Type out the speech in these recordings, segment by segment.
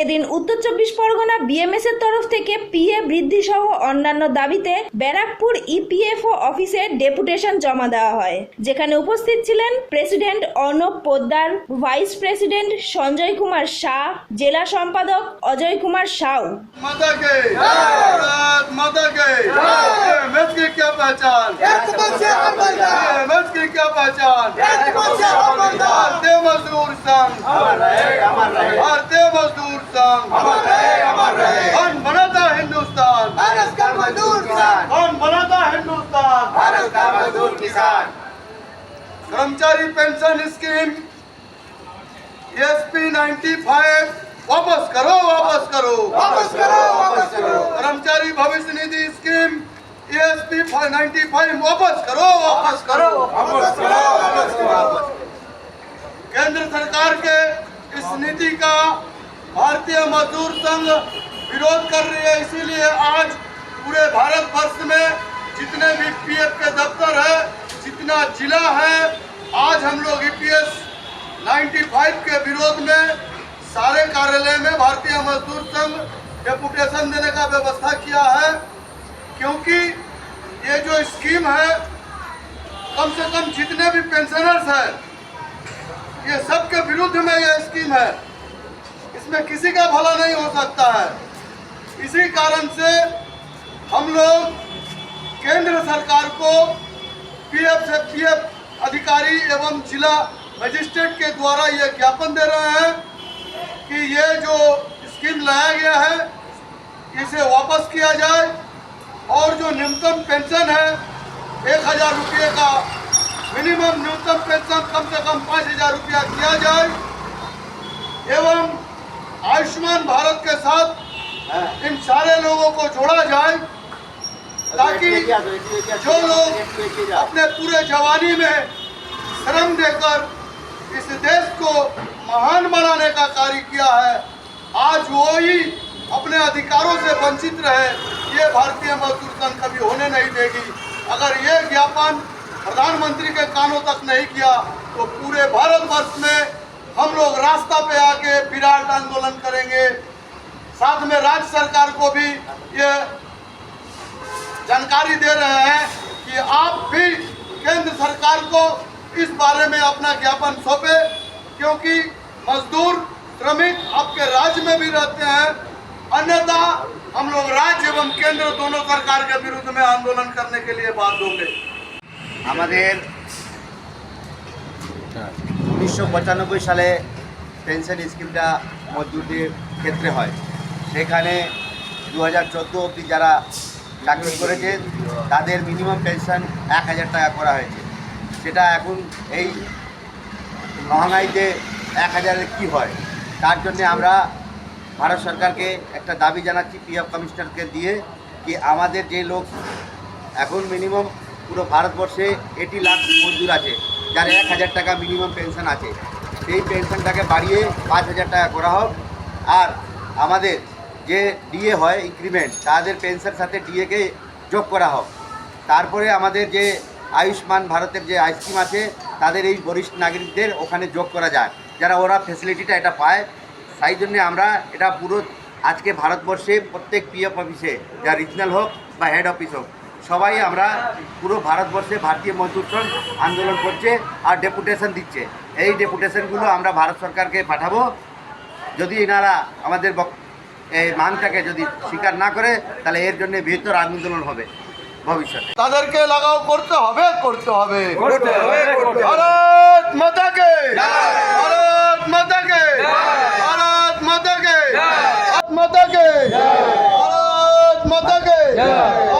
এদিন উত্তর চব্বিশ পরগনা বিএমএস এর তরফ থেকে পিএ বৃদ্ধি সহ অন্যান্য দাবিতে ব্যারাকপুর ইপিএফও অফিসে ডেপুটেশন জমা দেওয়া হয় যেখানে উপস্থিত ছিলেন president Arnab Poddar vice president Sanjay Kumar Shah জেলা সম্পাদক অজয় কুমার সাউ माता के भारत माता के हिंदुस्तान। अमर रहे अमर रहे। कौन बनाता हिंदुस्तान? भारत का मजदूर किसान। कौन बनाता हिंदुस्तान? भारत का मजदूर किसान। कर्मचारी पेंशन स्कीम। एसपी 95 वापस करो वापस करो। वापस करो वापस करो। कर्मचारी भविष्य निधि स्कीम। एसपी 95 वापस करो वापस करो वापस करो वापस करो। केंद्र सरकार के इस नीति का भारतीय मजदूर संघ विरोध कर रही है, इसीलिए आज पूरे भारत वर्ष में जितने भी पीएफ के दफ्तर है, जितना जिला है, आज हम लोग ईपीएस 95 के विरोध में सारे कार्यालय में भारतीय मजदूर संघ डेपुटेशन देने का व्यवस्था किया है, क्योंकि ये जो स्कीम है, कम से कम जितने भी पेंशनर्स हैं, ये सबके विरुद्ध में यह स्कीम है। इसमें किसी का भला नहीं हो सकता है। इसी कारण से हम लोग केंद्र सरकार को पीएफ से पीएफ अधिकारी एवं जिला मजिस्ट्रेट के द्वारा ये ज्ञापन दे रहे हैं कि ये जो स्कीम लाया गया है, इसे वापस किया जाए और जो न्यूनतम पेंशन है, एक हज़ार रुपये का मिनिमम न्यूनतम पेंशन कम से कम पाँच हज़ार रुपया किया जाए एवं आयुष्मान भारत के साथ इन सारे लोगों को जोड़ा जाए ताकि जो लोग अपने पूरे जवानी में श्रम देकर इस देश को महान बनाने का कार्य किया है आज वो ही अपने अधिकारों से वंचित रहे ये भारतीय मजदूर संघ कभी होने नहीं देगी। अगर ये ज्ञापन प्रधानमंत्री के कानों तक नहीं किया तो पूरे भारतवर्ष में हम लोग रास्ता पे आके विराट आंदोलन करेंगे। साथ में राज्य सरकार को भी ये जानकारी दे रहे हैं कि आप भी केंद्र सरकार को इस बारे में अपना ज्ञापन सौंपे, क्योंकि मजदूर, श्रमिक आपके राज्य में भी रहते हैं। अन्यथा हम लोग राज्य एवं केंद्र दोनों सरकार के विरुद्ध में आंदोलन करने के लिए बात होंगे हमारे উনিশশো পঁচানব্বই সালে পেনশন স্কিমটা মজদুরদের ক্ষেত্রে হয়। সেখানে দু হাজার চোদ্দ অবধি যারা চাকরি করেছে, তাদের মিনিমাম পেনশন এক হাজার টাকা করা হয়েছে। সেটা এখন এই মহাঙ্গাইতে এক হাজারে কী হয়? তার জন্যে আমরা ভারত সরকারকে একটা দাবি জানাচ্ছি পিএফ কমিশনারকে দিয়ে, কি আমাদের যে লোক এখন মিনিমাম পুরো ভারতবর্ষে এটি লাখ মজদুর আছে যার এক হাজার টাকা মিনিমাম পেনশন আছে। সেই পেনশনটাকে বাড়িয়ে পাঁচ হাজার টাকা করা হোক। আর আমাদের যে ডিএ হয় ইনক্রিমেন্ট তাদের পেনশন সাথে ডিএকে যোগ করা হোক। তারপরে আমাদের যে আয়ুষ্মান ভারতের যে স্কিম আছে, তাদের এই বরিষ্ঠ নাগরিকদের ওখানে যোগ করা যায়। যারা ওরা ফেসিলিটিটা এটা পায় তাই জন্যে আমরা এটা পুরো আজকে ভারতবর্ষে প্রত্যেক পিএফ অফিসে যা রিজনাল হোক বা হেড অফিস হোক সবাই আমরা পুরো ভারতবর্ষে ভারতীয় মজদুর সংঘ আন্দোলন করছে আর ডেপুটেশন দিচ্ছে। এই ডেপুটেশনগুলো আমরা ভারত সরকারকে পাঠাবো। যদি এনারা আমাদের এই মানটাকে যদি স্বীকার না করে তাহলে এর জন্য বৃহত্তর আন্দোলন হবে ভবিষ্যতে। তাদেরকে লাগাও করতে হবে করতে হবে। ভারত মাতা কে ভারত মাতা ভারত মাতা কে ভারত মাতা ভারত মাতা কে ভারত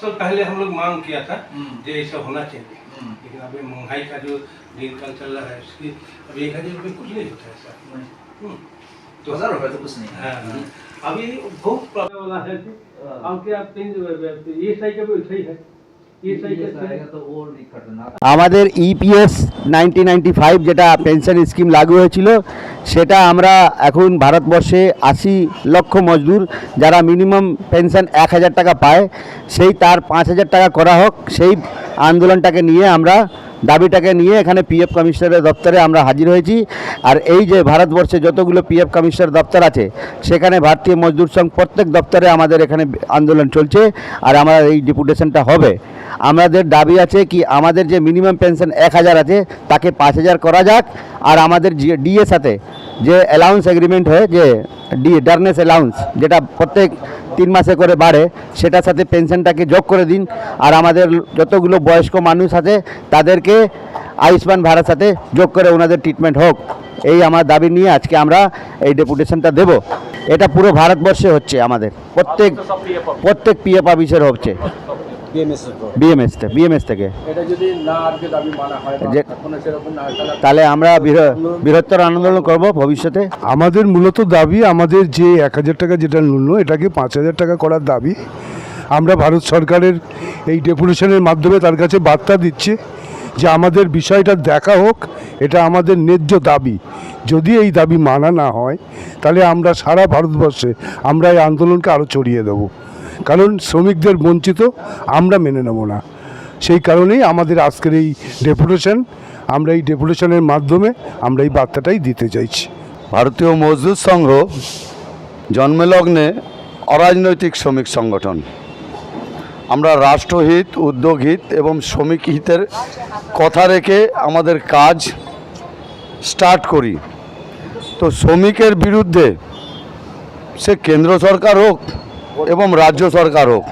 सर पहले हम लोग मांग किया था हम्म। ये सब होना चाहिए। हम्म। लेकिन अभी महँगाई का जो दिन कल चल रहा है उसकी अभी एक हज़ार रुपये कुछ नहीं होता है सर हम्म। दो हज़ार रुपये तो कुछ नहीं है। हाँ, हाँ। अभी बहुत प्रॉब्लम वाला है कि हाँ। आपके आप तीन ये सही कभी सही है। আমাদের ইপিএস নাইনটিন নাইনটি ফাইভ যেটা পেনশন স্কিম লাগু হয়েছিল, সেটা আমরা এখন ভারতবর্ষে আশি লক্ষ মজদুর, যারা মিনিমাম পেনশন এক হাজার টাকা পায়, সেই তার পাঁচ হাজার টাকা করা হোক, সেই আন্দোলনটাকে নিয়ে আমরা, দাবিটাকে নিয়ে এখানে পিএফ কমিশনারের দপ্তরে আমরা হাজির হয়েছি। আর এই যে ভারতবর্ষে যতগুলো পিএফ কমিশনার দপ্তর আছে, সেখানে ভারতীয় মজদুর সংঘ প্রত্যেক দপ্তরে আমাদের এখানে আন্দোলন চলছে, আর আমার এই ডেপুটেশনটা হবে। আমাদের দাবি আছে কি আমাদের যে মিনিমাম পেনশন এক হাজার আছে, তাকে পাঁচ হাজার করা যাক। আর আমাদের যে ডিএ সাথে যে অ্যালাউন্স এগ্রিমেন্ট হয়, যে ডি ডার্নেস অ্যালাউন্স যেটা প্রত্যেক তিন মাসে করে বাড়ে, সেটার সাথে পেনশনটাকে যোগ করে দিন। আর আমাদের যতগুলো বয়স্ক মানুষ আছে, তাদেরকে আয়ুষ্মান ভারত সাথে যোগ করে ওনাদের ট্রিটমেন্ট হোক। এই আমার দাবি নিয়ে আজকে আমরা এই ডেপুটেশনটা দেব। এটা পুরো ভারতবর্ষে হচ্ছে আমাদের। প্রত্যেক প্রত্যেক পিএফ অফিসের হচ্ছে। বিএমএস থেকে বিএমএস থেকে। এটা যদি না আজকে দাবি মানা হয় বা সেরকম না তাহলে তাহলে আমরা বৃহ- বৃহত্তর আন্দোলন করব ভবিষ্যতে। আমাদের মূলত দাবি আমাদের যে এক হাজার টাকা যেটা ন্যূন এটাকে পাঁচ হাজার টাকা করার দাবি। আমরা ভারত সরকারের এই ডেপুটেশনের মাধ্যমে তার কাছে বার্তা দিচ্ছি যে আমাদের বিষয়টা দেখা হোক এটা আমাদের ন্যায্য দাবি। যদি এই দাবি মানা না হয় তাহলে আমরা সারা ভারতবর্ষে আমরা এই আন্দোলনকে আরও ছড়িয়ে দেবো। কারণ শ্রমিকদের বঞ্চিত আমরা মেনে নেব না। সেই কারণেই আমাদের আজকের এই ডেপুটেশন, আমরা এই ডেপুটেশনের মাধ্যমে আমরা এই বার্তাটাই দিতে চাইছি। ভারতীয় মজদুর সংঘ জন্মলগ্নে অরাজনৈতিক শ্রমিক সংগঠন। আমরা রাষ্ট্রহিত, উদ্যোগহিত এবং শ্রমিক হিতের কথা রেখে আমাদের কাজ স্টার্ট করি। তো শ্রমিকের বিরুদ্ধে সে কেন্দ্র সরকার হোক এবং রাজ্য সরকার হোক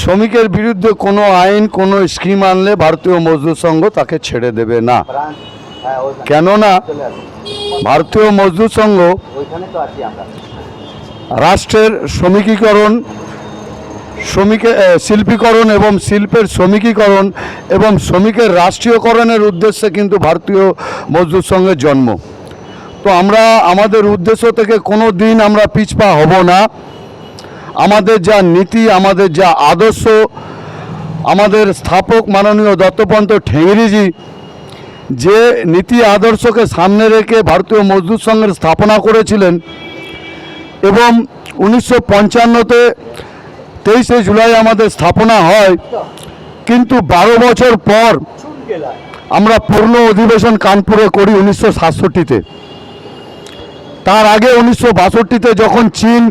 শ্রমিকের বিরুদ্ধে কোনো আইন, কোনো স্কিম আনলে ভারতীয় মজদুর সংঘ তাকে ছেড়ে দেবে না। কেননা ভারতীয় মজদুর সংঘ রাষ্ট্রের শ্রমিকীকরণ শ্রমিকের শিল্পীকরণ এবং শিল্পের শ্রমিকীকরণ এবং শ্রমিকের রাষ্ট্রীয়করণের উদ্দেশ্যে কিন্তু ভারতীয় মজদুর সংঘের জন্ম। তো আমরা, আমাদের উদ্দেশ্য থেকে কোনো দিন আমরা পিছপা হব না। আমাদের যা নীতি, আমাদের যা আদর্শ, আমাদের স্থাপক মাননীয় দত্তপন্ত ঠেঙ্গিরিজি যে নীতি আদর্শকে সামনে রেখে ভারতীয় মজদুর সংঘের স্থাপনা করেছিলেন এবং উনিশশো পঞ্চান্নতে তেইশে জুলাই আমাদের স্থাপনা হয়, কিন্তু বারো বছর পর আমরা পূর্ণ অধিবেশন কানপুরে করি উনিশশো সাতষট্টিতে। তার আগে উনিশশো বাষট্টিতে যখন চীন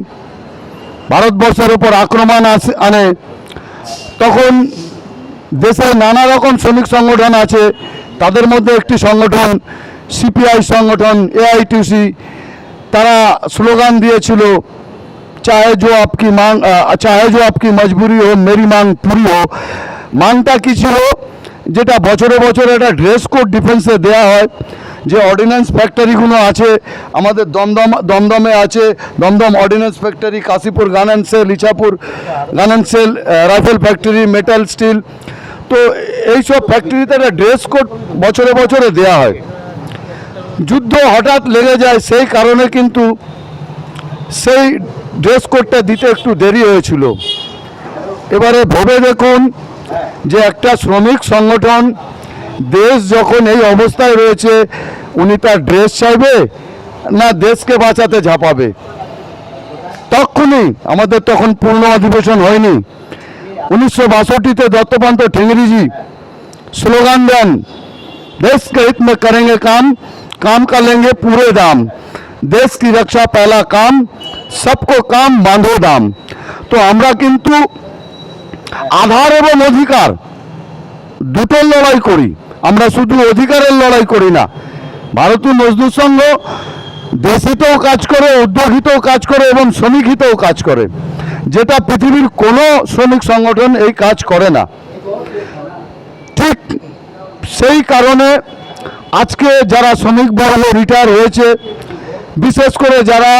ভারতবর্ষের উপর আক্রমণ আনে মানে তখন দেশে নানা রকম শ্রমিক সংগঠন আছে, তাদের মধ্যে একটি সংগঠন, সিপিআই সংগঠন, এআইটিসি, তারা স্লোগান দিয়েছিল, চায় জো আপকি মাং চাহে জো আপকি মজবুরি হো মেরি মাং, পুরি হো মাংটা কী ছিল? যেটা বছরে বছরে একটা ড্রেস কোড ডিফেন্সে দেওয়া হয়, যে অর্ডিন্যান্স ফ্যাক্টরিগুলো আছে, আমাদের দমদম, দমদমে আছে, Dumdum ordnance factory Kashipur gun and shell Ichhapur gun and shell rifle factory metal steel তো এইসব ফ্যাক্টরিতে একটা ড্রেস কোড বছরে বছরে দেওয়া হয়। যুদ্ধ হঠাৎ লেগে যায়, সেই কারণে কিন্তু সেই ড্রেস কোডটা দিতে একটু দেরি হয়েছিল। এবারে ভেবে দেখুন যে একটা শ্রমিক সংগঠন দেশ যখন এই অবস্থায় রয়েছে উনি তার ড্রেস চাইবে না দেশকে বাঁচাতে ঝাঁপাবে তখনই আমাদের তখন পূর্ণ অধিবেশন হয়নি উনিশশো বাষট্টিতে দত্তপন্ত ঠেঙ্গরিজি স্লোগান দেন देश के हित में करेंगे काम काम का लेंगे पूरे दाम देश की रक्षा पहला काम सबको काम बांधो दाम তো আমরা কিন্তু আধার এবং অধিকার, দুটোর লড়াই করি। আমরা শুধু অধিকারের লড়াই করি না। ভারতীয় মজদুর সংঘ দেশিতেও কাজ করে উদ্যোগিতেও কাজ করে এবং শ্রমিক হিতেও কাজ করে। যেটা পৃথিবীর কোনো শ্রমিক সংগঠন এই কাজ করে না। ঠিক সেই কারণে আজকে যারা শ্রমিক বর্গ রিটায়ার হয়েছে, বিশেষ করে যারা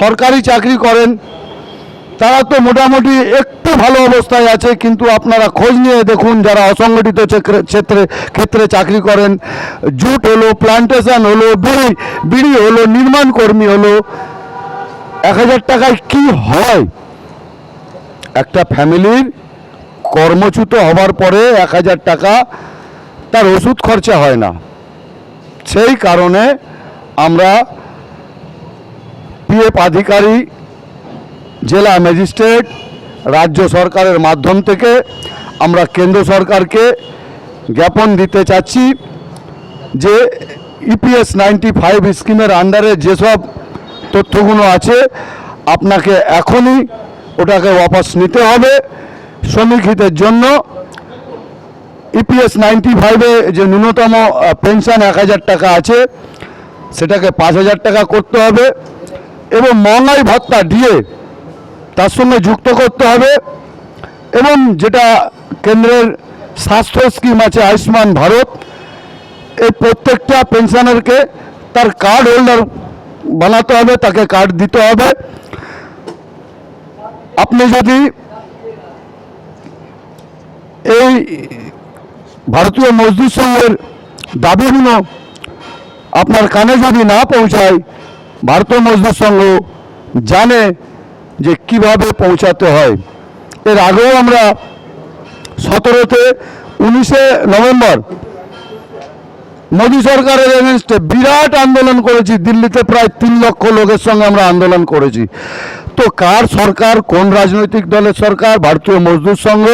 সরকারি চাকরি করেন তারা তো মোটামুটি একটু ভালো অবস্থায় আছে, কিন্তু আপনারা খোঁজ নিয়ে দেখুন যারা অসংগঠিত ক্ষেত্রে ক্ষেত্রে চাকরি করেন। জুট হলো, প্লান্টেশন হলো, বিড়ি বিড়ি হলো, নির্মাণ কর্মী হলো। এক হাজার টাকায় কি হয়? একটা ফ্যামিলির কর্মচ্যুত হবার পরে এক হাজার টাকা, তার ওষুধ খরচা হয় না। সেই কারণে আমরা পিএফ আধিকারিক জেলা ম্যাজিস্ট্রেট, রাজ্য সরকারের মাধ্যম থেকে আমরা কেন্দ্র সরকারকে জ্ঞাপন দিতে চাচ্ছি যে ইপিএস নাইনটি ফাইভ স্কিমের আন্ডারে যেসব তথ্যগুলো আছে, আপনাকে এখনই ওটাকে ওয়াপাস নিতে হবে। শ্রমিক হিতের জন্য ইপিএস নাইনটি ফাইভে যে ন্যূনতম পেনশন এক হাজার টাকা আছে, সেটাকে পাঁচ হাজার টাকা করতে হবে। এবং মহঙ্গাই ভাত্তা দিয়ে সঙ্গে যুক্ত করতে হবে এবং যেটা কেন্দ্রের স্বাস্থ্য স্কিম আছে আয়ুষ্মান ভারত, এই প্রত্যেকটা পেনশনারকে তার কার্ড হোল্ডার বানাতে হবে, তাকে কার্ড দিতে হবে। আপনি যদি এই ভারতীয় মজদুর সংঘের দাবিগুলো আপনার কানে যদি না পৌঁছায়, ভারতীয় মজদুর সংঘ জানে যে কীভাবে পৌঁছাতে হয়। এর আগেও আমরা সতেরোতে উনিশে নভেম্বর মোদী সরকারের এগেনস্টে বিরাট আন্দোলন করেছি, দিল্লিতে প্রায় তিন লক্ষ লোকের সঙ্গে আমরা আন্দোলন করেছি। তো কার সরকার, কোন রাজনৈতিক দলের সরকার? ভারতীয় মজদুর সংঘ।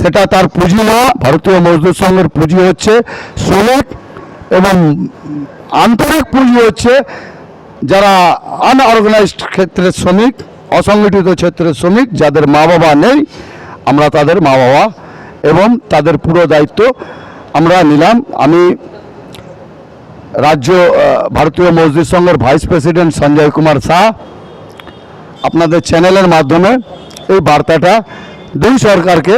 সেটা তার পুঁজি না, ভারতীয় মজদুর সংঘের পুঁজি হচ্ছে শ্রমিক এবং আন্তরিক পুঁজি হচ্ছে যারা আনঅর্গানাইজড ক্ষেত্রের শ্রমিক, অসংগঠিত ক্ষেত্রের শ্রমিক, যাদের মা বাবা নেই, আমরা তাদের মা বাবা এবং তাদের পুরো দায়িত্ব আমরা নিলাম। আমি রাজ্য ভারতীয় মসজিদ সংঘের ভাইস প্রেসিডেন্ট সঞ্জয় কুমার শাহ আপনাদের চ্যানেলের মাধ্যমে এই বার্তাটা দুই সরকারকে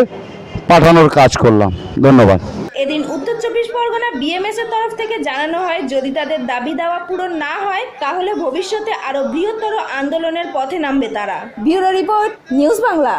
পাঠানোর কাজ করলাম। ধন্যবাদ। এদিন উত্তর চব্বিশ পরগনা বিএমএস এর তরফ থেকে জানানো হয়, যদি তাদের দাবি দাওয়া পূরণ না হয়, তাহলে ভবিষ্যতে আরও বৃহত্তর আন্দোলনের পথে নামবে তারা। Bureau report, news Bangla.